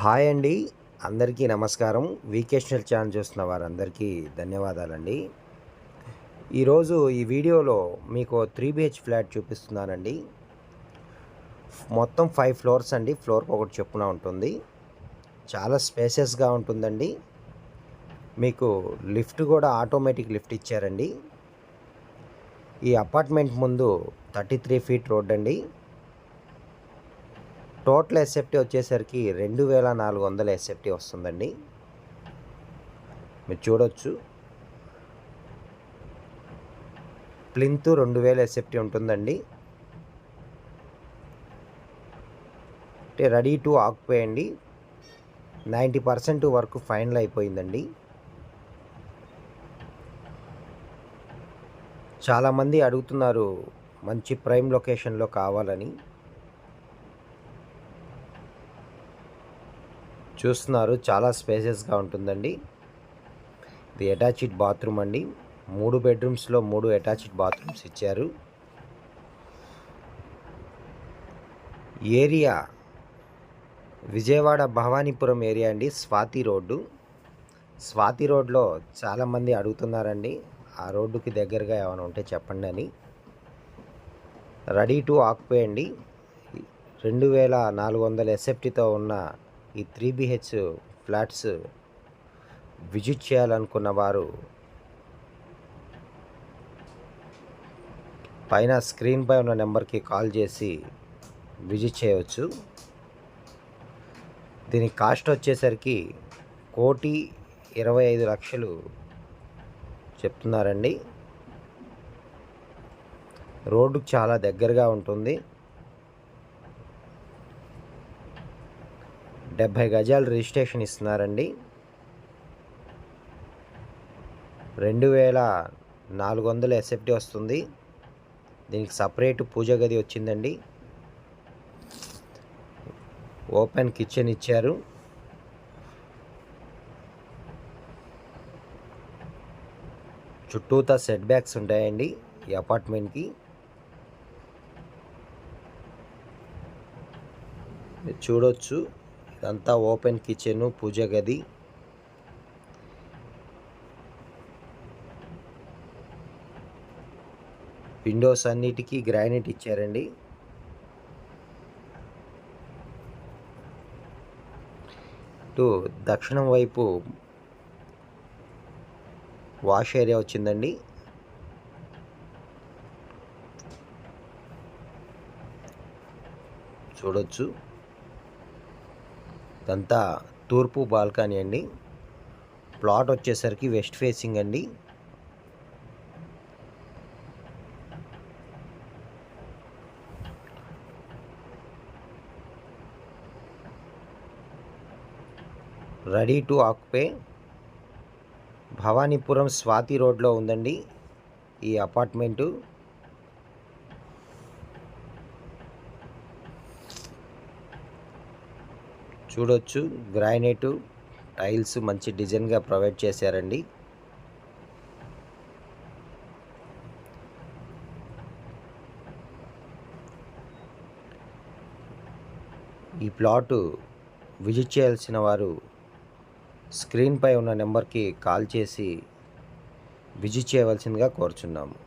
Hi అండి. అందరికీ నమస్కారం. వీకేషనల్ ఛానల్ చూస్తున్న వారందరికీ ధన్యవాదాలండి. ఈరోజు ఈ వీడియోలో మీకు త్రీ బిహెచ్ ఫ్లాట్ చూపిస్తున్నానండి. మొత్తం ఫైవ్ ఫ్లోర్స్ అండి. ఫ్లోర్కి ఒకటి చొప్పున ఉంటుంది. చాలా స్పేసెస్గా ఉంటుందండి. మీకు లిఫ్ట్ కూడా ఆటోమేటిక్ లిఫ్ట్ ఇచ్చారండి. ఈ అపార్ట్మెంట్ ముందు థర్టీ త్రీ ఫీట్ రోడ్ అండి. టోటల్ ఎస్ఎఫ్టీ వచ్చేసరికి రెండు వేల నాలుగు వందల ఎస్ఎఫ్టీ వస్తుందండి. మీరు చూడొచ్చు. ప్లింత్ రెండు వేల ఎస్ఎఫ్టీ ఉంటుందండి. అంటే రెడీ టు ఆక్యుపై అండి. నైంటీ పర్సెంట్ వర్క్ ఫైనల్ అయిపోయిందండి. చాలామంది అడుగుతున్నారు మంచి ప్రైమ్ లొకేషన్లో కావాలని. చూస్తున్నారు. చాలా స్పేసెస్గా ఉంటుందండి. ఇది అటాచ్డ్ బాత్రూమ్ అండి. మూడు బెడ్రూమ్స్లో మూడు అటాచ్డ్ బాత్రూమ్స్ ఇచ్చారు. ఏరియా విజయవాడ భవానీపురం ఏరియా అండి. స్వాతి రోడ్డు. స్వాతి రోడ్లో చాలామంది అడుగుతున్నారండి. ఆ రోడ్డుకి దగ్గరగా ఏమైనా ఉంటే చెప్పండి అని. రెడీ టు ఆక్యుపై అండి. రెండు వేల నాలుగు వందల ఎస్ఎఫ్టీతో ఉన్న ఈ త్రీ బిహెచ్ ఫ్లాట్స్ విజిట్ చేయాలనుకున్న వారు పైన స్క్రీన్పై ఉన్న నెంబర్కి కాల్ చేసి విజిట్ చేయవచ్చు. దీని కాస్ట్ వచ్చేసరికి కోటి ఇరవై ఐదు లక్షలు చెప్తున్నారండి. రోడ్డుకు చాలా దగ్గరగా ఉంటుంది. డెబ్భై గజాలు రిజిస్ట్రేషన్ ఇస్తున్నారండి. రెండు వేల నాలుగు వందల ఎస్ఎఫ్టీ వస్తుంది. దీనికి సపరేట్ పూజ గది వచ్చిందండి. ఓపెన్ కిచెన్ ఇచ్చారు. చుట్టూతా సెట్ బ్యాక్స్ ఉంటాయండి ఈ అపార్ట్మెంట్కి. మీరు చూడొచ్చు. ఇదంతా ఓపెన్ కిచెన్ పూజ గది. విండోస్ అన్నిటికీ గ్రానైట్ ఇచ్చారండి. ఇటు దక్షిణం వైపు వాష్ ఏరియా వచ్చిందండి. చూడొచ్చు. ఇదంతా తూర్పు బాల్కనీ అండి. ప్లాట్ వచ్చేసరికి వెస్ట్ ఫేసింగ్ అండి. Ready to occupy Bhavanipuram Swathi రోడ్లో ఉందండి ఈ అపార్ట్మెంటు. చూడొచ్చు. గ్రానైటు టైల్స్ మంచి డిజైన్గా ప్రొవైడ్ చేశారండి. ఈ ప్లాటు విజిట్ చేయాల్సిన వారు స్క్రీన్పై ఉన్న నెంబర్కి కాల్ చేసి విజిట్ చేయవలసిందిగా కోరుచున్నాము.